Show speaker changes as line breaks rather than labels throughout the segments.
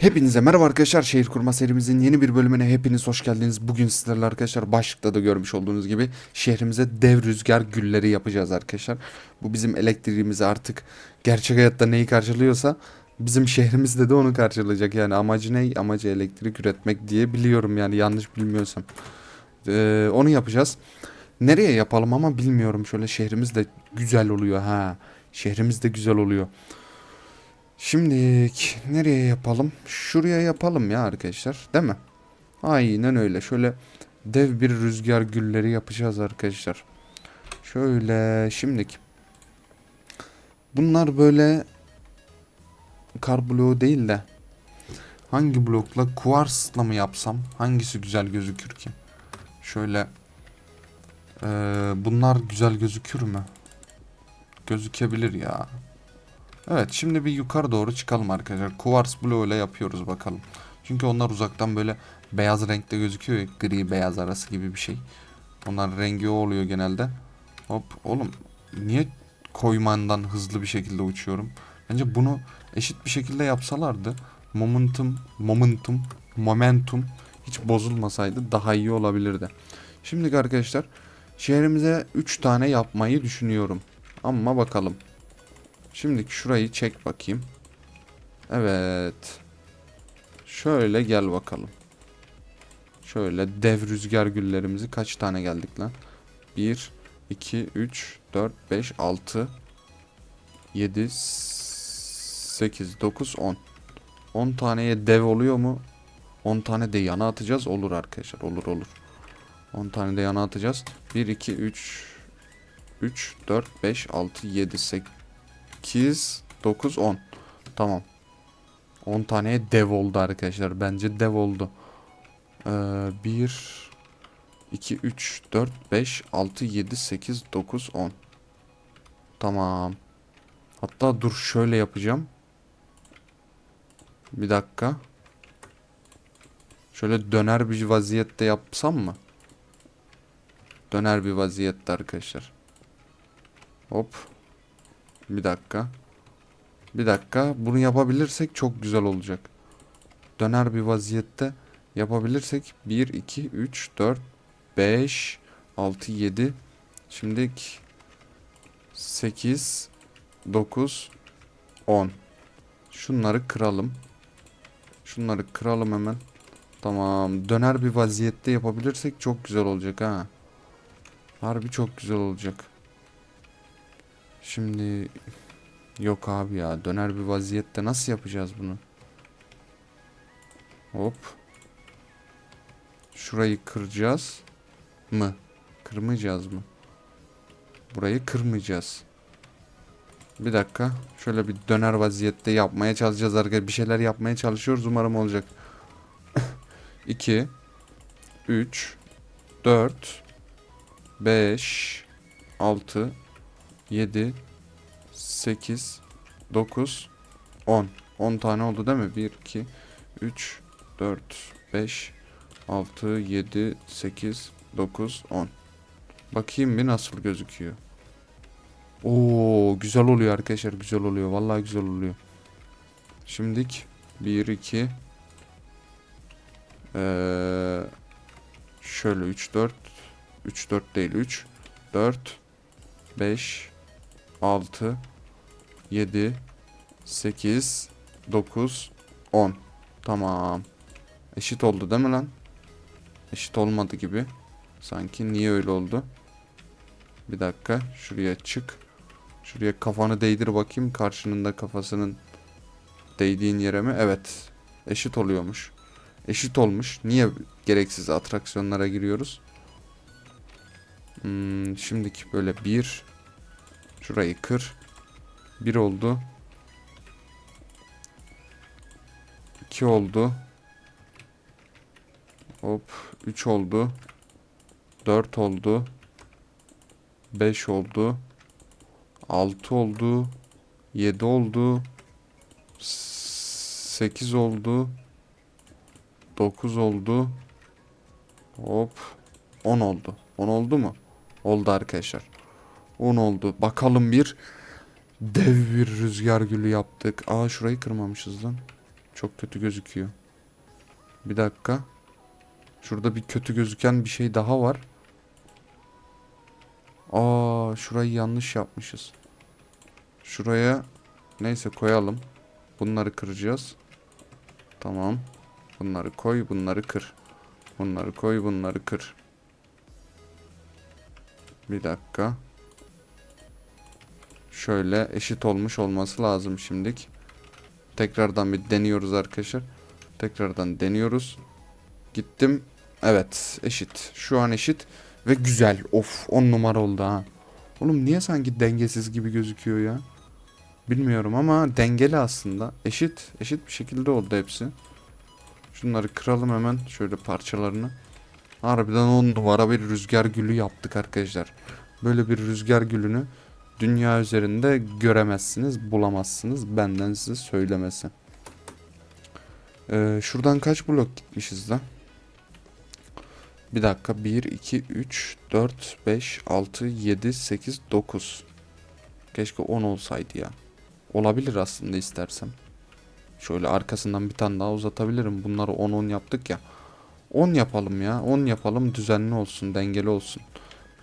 Hepinize merhaba arkadaşlar. Şehir kurma serimizin yeni bir bölümüne hepiniz hoş geldiniz. Bugün sizlerle arkadaşlar başlıkta da görmüş olduğunuz gibi şehrimize dev rüzgar gülleri yapacağız arkadaşlar. Bu bizim elektriğimizi artık gerçek hayatta neyi karşılıyorsa bizim şehrimizde de onu karşılayacak. Yani amacı ne? Amacı elektrik üretmek diye biliyorum yani yanlış bilmiyorsam. Ee, onu yapacağız. Nereye yapalım ama bilmiyorum. Şöyle şehrimiz de güzel oluyor ha. Şehrimiz de güzel oluyor. Şimdilik nereye yapalım? Şuraya yapalım ya arkadaşlar. Değil mi? Aynen öyle. Şöyle dev bir rüzgar gülleri yapacağız arkadaşlar. Şöyle şimdiki. Bunlar böyle kar bloğu değil de hangi blokla kuarsla mı yapsam hangisi güzel gözükür ki? Şöyle ee, bunlar güzel gözükür mü? Gözükebilir ya. Evet şimdi bir yukarı doğru çıkalım arkadaşlar. Kuvars Blue ile yapıyoruz bakalım. Çünkü onlar uzaktan böyle beyaz renkte gözüküyor ya, gri beyaz arası gibi bir şey. Onların rengi o oluyor genelde. Hop oğlum niye koymandan hızlı bir şekilde uçuyorum? Bence bunu eşit bir şekilde yapsalardı momentum, momentum, momentum hiç bozulmasaydı daha iyi olabilirdi. Şimdi arkadaşlar şehrimize 3 tane yapmayı düşünüyorum. Ama bakalım. Şimdi şurayı çek bakayım. Evet. Şöyle gel bakalım. Şöyle dev rüzgar güllerimizi kaç tane geldik lan? 1, 2, 3, 4, 5, 6, 7, 8, 9, 10. 10 taneye dev oluyor mu? 10 tane de yana atacağız. Olur arkadaşlar. Olur olur. 10 tane de yana atacağız. 1, 2, 3, 3, 4, 5, 6, 7, 8, 8, 9, 10. Tamam. 10 tane dev oldu arkadaşlar. Bence dev oldu. Ee, 1, 2, 3, 4, 5, 6, 7, 8, 9, 10. Tamam. Hatta dur şöyle yapacağım. Bir dakika. Şöyle döner bir vaziyette yapsam mı? Döner bir vaziyette arkadaşlar. Hop. Bir dakika. Bir dakika. Bunu yapabilirsek çok güzel olacak. Döner bir vaziyette yapabilirsek 1, 2, 3, 4, 5, 6, 7. Şimdi 8, 9, 10. Şunları kıralım. Şunları kıralım hemen. Tamam. Döner bir vaziyette yapabilirsek çok güzel olacak ha. Harbi çok güzel olacak. Şimdi yok abi ya döner bir vaziyette nasıl yapacağız bunu? Hop. Şurayı kıracağız mı? Kırmayacağız mı? Burayı kırmayacağız. Bir dakika. Şöyle bir döner vaziyette yapmaya çalışacağız arkadaşlar. Bir şeyler yapmaya çalışıyoruz. Umarım olacak. 2 3 4 5 6 7, 8, 9, 10. 10 tane oldu değil mi? 1, 2, 3, 4, 5, 6, 7, 8, 9, 10. Bakayım bir nasıl gözüküyor. Oo güzel oluyor arkadaşlar güzel oluyor. Vallahi güzel oluyor. Şimdik 1, 2, ee, şöyle 3, 4, 3, 4 değil 3, 4, 5, 6, 7, 8, 9, 10. Tamam. Eşit oldu değil mi lan? Eşit olmadı gibi. Sanki niye öyle oldu? Bir dakika. Şuraya çık. Şuraya kafanı değdir bakayım. Karşının da kafasının değdiğin yere mi? Evet. Eşit oluyormuş. Eşit olmuş. Niye gereksiz atraksiyonlara giriyoruz? Hmm, şimdiki böyle bir Şurayı kır. Bir oldu. İki oldu. Hop. Üç oldu. Dört oldu. Beş oldu. Altı oldu. Yedi oldu. Sekiz oldu. Dokuz oldu. Hop. On oldu. On oldu mu? Oldu arkadaşlar. 10 oldu. Bakalım bir dev bir rüzgar gülü yaptık. Aa şurayı kırmamışız lan. Çok kötü gözüküyor. Bir dakika. Şurada bir kötü gözüken bir şey daha var. Aa şurayı yanlış yapmışız. Şuraya neyse koyalım. Bunları kıracağız. Tamam. Bunları koy, bunları kır. Bunları koy, bunları kır. Bir dakika. Şöyle eşit olmuş olması lazım şimdik. Tekrardan bir deniyoruz arkadaşlar. Tekrardan deniyoruz. Gittim. Evet eşit. Şu an eşit. Ve güzel. Of 10 numara oldu ha. Oğlum niye sanki dengesiz gibi gözüküyor ya? Bilmiyorum ama dengeli aslında. Eşit. Eşit bir şekilde oldu hepsi. Şunları kıralım hemen. Şöyle parçalarını. Harbiden 10 numara bir rüzgar gülü yaptık arkadaşlar. Böyle bir rüzgar gülünü dünya üzerinde göremezsiniz, bulamazsınız. Benden size söylemesi. Ee, şuradan kaç blok gitmişiz lan? Bir dakika. 1, 2, 3, 4, 5, 6, 7, 8, 9. Keşke 10 olsaydı ya. Olabilir aslında istersem. Şöyle arkasından bir tane daha uzatabilirim. Bunları 10-10 yaptık ya. 10 yapalım ya. 10 yapalım düzenli olsun, dengeli olsun.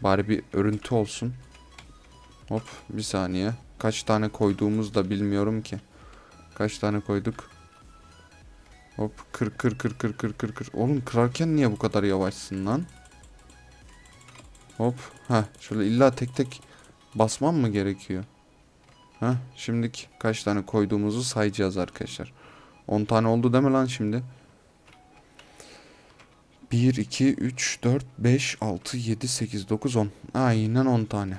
Bari bir örüntü olsun. Hop bir saniye. Kaç tane koyduğumuz da bilmiyorum ki. Kaç tane koyduk? Hop kır kır kır kır kır kır kır. Oğlum kırarken niye bu kadar yavaşsın lan? Hop. Ha şöyle illa tek tek basmam mı gerekiyor? Ha şimdi kaç tane koyduğumuzu sayacağız arkadaşlar. 10 tane oldu deme lan şimdi. 1 2 3 4 5 6 7 8 9 10. Aynen 10 tane.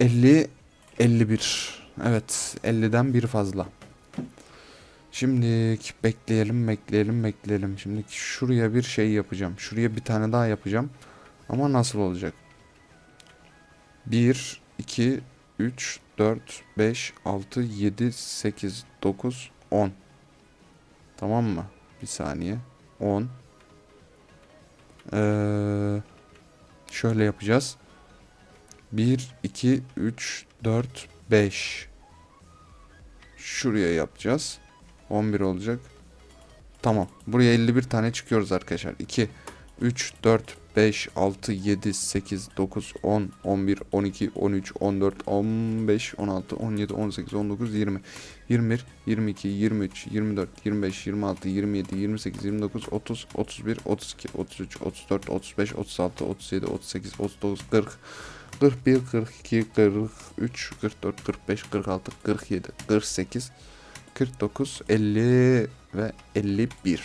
50 51. Evet, 50'den bir fazla. Şimdi bekleyelim, bekleyelim, bekleyelim. Şimdi şuraya bir şey yapacağım. Şuraya bir tane daha yapacağım. Ama nasıl olacak? 1 2 3 4 5 6 7 8 9 10. Tamam mı? Bir saniye. 10. Ee, şöyle yapacağız. 1, 2, 3, 4, 5. Şuraya yapacağız. 11 olacak. Tamam. Buraya 51 tane çıkıyoruz arkadaşlar. 2, 3, 4, 5, 6, 7, 8, 9, 10, 11, 12, 13, 14, 15, 16, 17, 18, 19, 20, 21, 22, 23, 24, 25, 26, 27, 28, 29, 30, 31, 32, 33, 34, 35, 36, 37, 38, 39, 40, 41, 42, 43, 44, 45, 46, 47, 48, 49, 50 ve 51.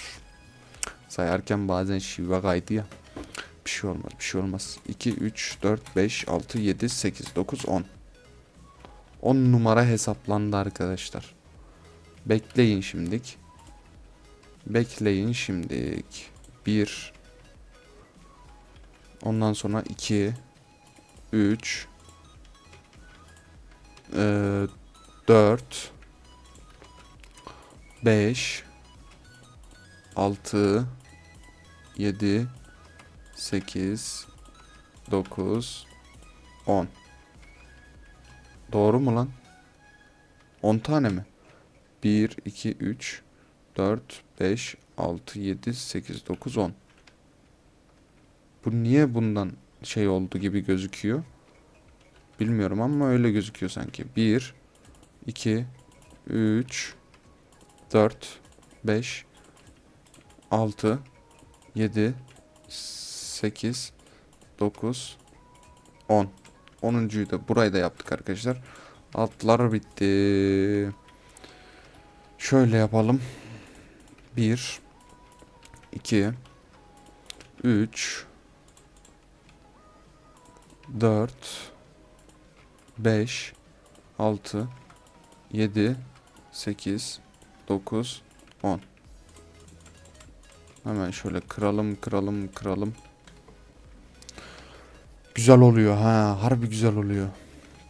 Sayarken bazen şive kaydı ya. Bir şey olmaz, bir şey olmaz. 2, 3, 4, 5, 6, 7, 8, 9, 10. 10 numara hesaplandı arkadaşlar. Bekleyin şimdik. Bekleyin şimdik. 1 Ondan sonra 2 3 4 5 6 7 8 9 10 Doğru mu lan? 10 tane mi? 1 2 3 4 5 6 7 8 9 10 Bu niye bundan şey oldu gibi gözüküyor. Bilmiyorum ama öyle gözüküyor sanki. 1, 2, 3, 4, 5, 6, 7, 8, 9, 10. 10.yu da burayı da yaptık arkadaşlar. Altlar bitti. Şöyle yapalım. 1, 2, 3, 4 5 6 7 8 9 10 Hemen şöyle kıralım kıralım kıralım. Güzel oluyor ha harbi güzel oluyor.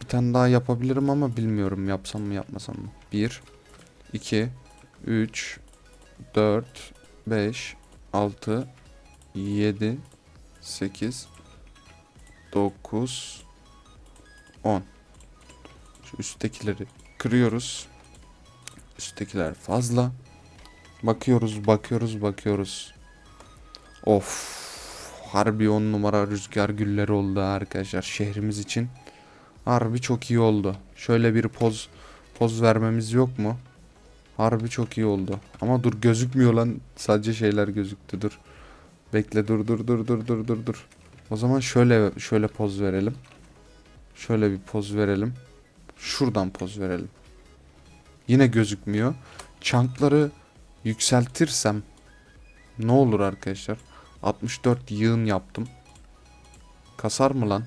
Bir tane daha yapabilirim ama bilmiyorum yapsam mı yapmasam mı. 1 2 3 4 5 6 7 8 9 10 Şu üsttekileri kırıyoruz. Üsttekiler fazla. Bakıyoruz, bakıyoruz, bakıyoruz. Of. Harbi 10 numara rüzgar gülleri oldu arkadaşlar şehrimiz için. Harbi çok iyi oldu. Şöyle bir poz poz vermemiz yok mu? Harbi çok iyi oldu. Ama dur gözükmüyor lan. Sadece şeyler gözüktü dur. Bekle dur dur dur dur dur dur dur. O zaman şöyle şöyle poz verelim. Şöyle bir poz verelim. Şuradan poz verelim. Yine gözükmüyor. Çankları yükseltirsem ne olur arkadaşlar? 64 yığın yaptım. Kasar mı lan?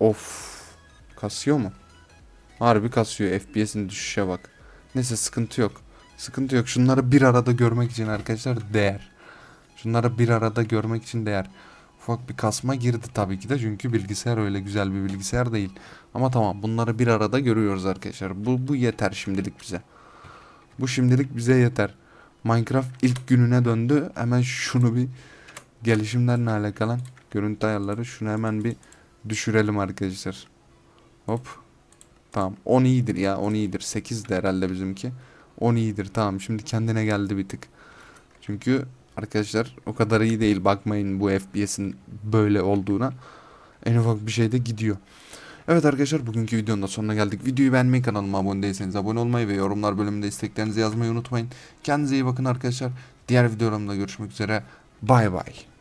Of. Kasıyor mu? Harbi kasıyor. FPS'in düşüşe bak. Neyse sıkıntı yok. Sıkıntı yok. Şunları bir arada görmek için arkadaşlar değer. Şunları bir arada görmek için değer. Ufak bir kasma girdi tabii ki de çünkü bilgisayar öyle güzel bir bilgisayar değil. Ama tamam bunları bir arada görüyoruz arkadaşlar. Bu, bu yeter şimdilik bize. Bu şimdilik bize yeter. Minecraft ilk gününe döndü. Hemen şunu bir gelişimlerle alakalı görüntü ayarları şunu hemen bir düşürelim arkadaşlar. Hop. Tamam 10 iyidir ya 10 iyidir. 8 de herhalde bizimki. 10 iyidir tamam şimdi kendine geldi bir tık. Çünkü Arkadaşlar o kadar iyi değil bakmayın bu FPS'in böyle olduğuna. En ufak bir şeyde gidiyor. Evet arkadaşlar bugünkü videonun da sonuna geldik. Videoyu beğenmeyi kanalıma abone değilseniz abone olmayı ve yorumlar bölümünde isteklerinizi yazmayı unutmayın. Kendinize iyi bakın arkadaşlar. Diğer videolarımda görüşmek üzere. Bay bay.